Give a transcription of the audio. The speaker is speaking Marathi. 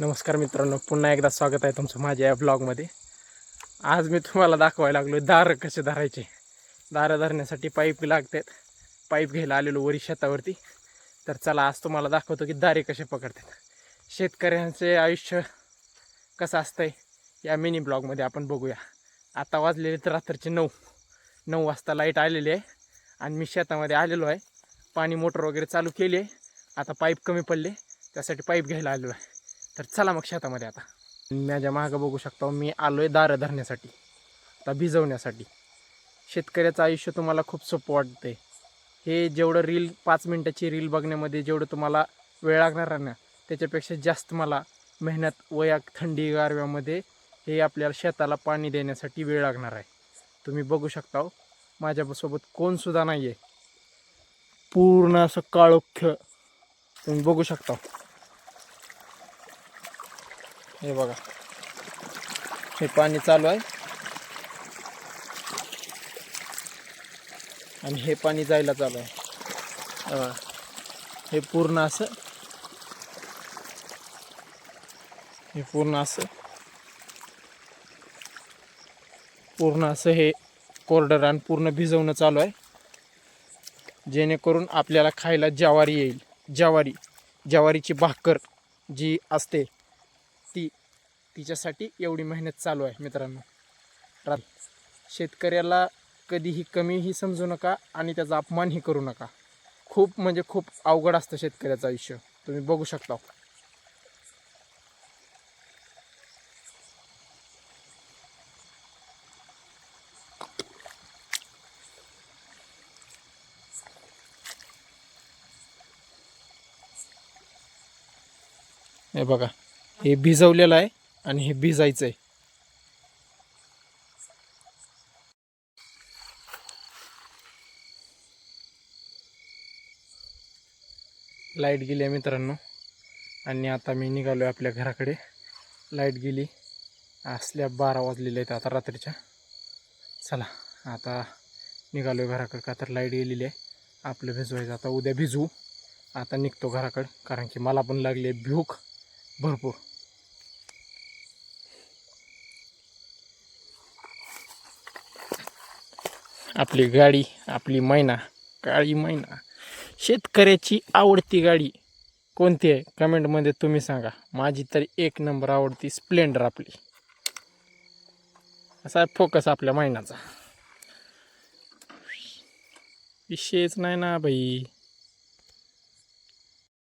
नमस्कार मित्रांनो पुन्हा एकदा स्वागत आहे तुमचं माझ्या या ब्लॉगमध्ये आज मी तुम्हाला दाखवायला लागलो दारं कसे धरायचे. दारं धरण्यासाठी पाईप लागतात. पाईप घ्यायला आलेलो वरी शेतावरती. तर चला आज तुम्हाला दाखवतो की दारे कसे पकडतात. शेतकऱ्यांचे आयुष्य कसं असतंय या मिनी ब्लॉगमध्ये आपण बघूया. आता वाजलेले तर रात्रीचे नऊ. नऊ वाजता लाइट आलेली आहे आणि मी शेतामध्ये आलेलो आहे. पाणी मोटर वगैरे चालू केली आहे. आता पाईप कमी पडले त्यासाठी पाईप घ्यायला आलेलो आहे. तर चला मग शेतामध्ये आता. माझ्या मागं बघू शकता मी आलो आहे दारं धरण्यासाठी आता भिजवण्यासाठी. शेतकऱ्याचं आयुष्य तुम्हाला खूप सोपं वाटतंय. हे जेवढं रील पाच मिनटाची रील बघण्यामध्ये जेवढं तुम्हाला वेळ लागणार आहे ना त्याच्यापेक्षा जास्त मला मेहनत वया थंडी गारव्यामध्ये हे आपल्याला शेताला पाणी देण्यासाठी वेळ लागणार आहे. तुम्ही बघू शकता हो, माझ्यासोबत कोणसुद्धा नाही आहे पूर्ण असं काळोख्य तुम्ही बघू शकता हो. हे बघा. हे पाणी चालू आहे. आणि हे पाणी जायला चालू आहे. हे पूर्ण असं. हे पूर्ण असं. पूर्ण असं हे कोरडं रान पूर्ण भिजवणं चालू आहे. जेणेकरून आपल्याला खायला ज्वारी येईल. ज्वारी. ज्वारीची भाकर जी असते ती तिच्यासाठी एवढी मेहनत चालू आहे मित्रांनो. रात शेतकऱ्याला कधीही कमीही समजू नका आणि त्याचा अपमानही करू नका. खूप म्हणजे खूप अवघड असतं शेतकऱ्याचं आयुष्य. तुम्ही बघू शकता. हे बघा. हे भिजवलेलं आहे आणि हे भिजायचं आहे. लाइट गेली आहे मित्रांनो. आणि आता मी निघालो आहे आपल्या घराकडे. लाइट गेली. असल्या बारा वाजलेल्या आहेत आता रात्रीच्या. चला आता निघालो आहे घराकडे. का तर लाइट गेलेली आहे. आपलं भिजवायचं. आता उद्या भिजवू. आता निघतो घराकडे. कारण की मला पण लागली आहे भूक. भरपूर. आपली गाडी आपली मैना काळी मैना. शेतकऱ्याची आवडती गाडी कोणती आहे? कमेंटमध्ये तुम्ही सांगा. माझी तरी एक नंबर आवडती स्प्लेंडर आपली. असा आहे फोकस आपल्या महिन्याचा विषयच नाही ना भाई.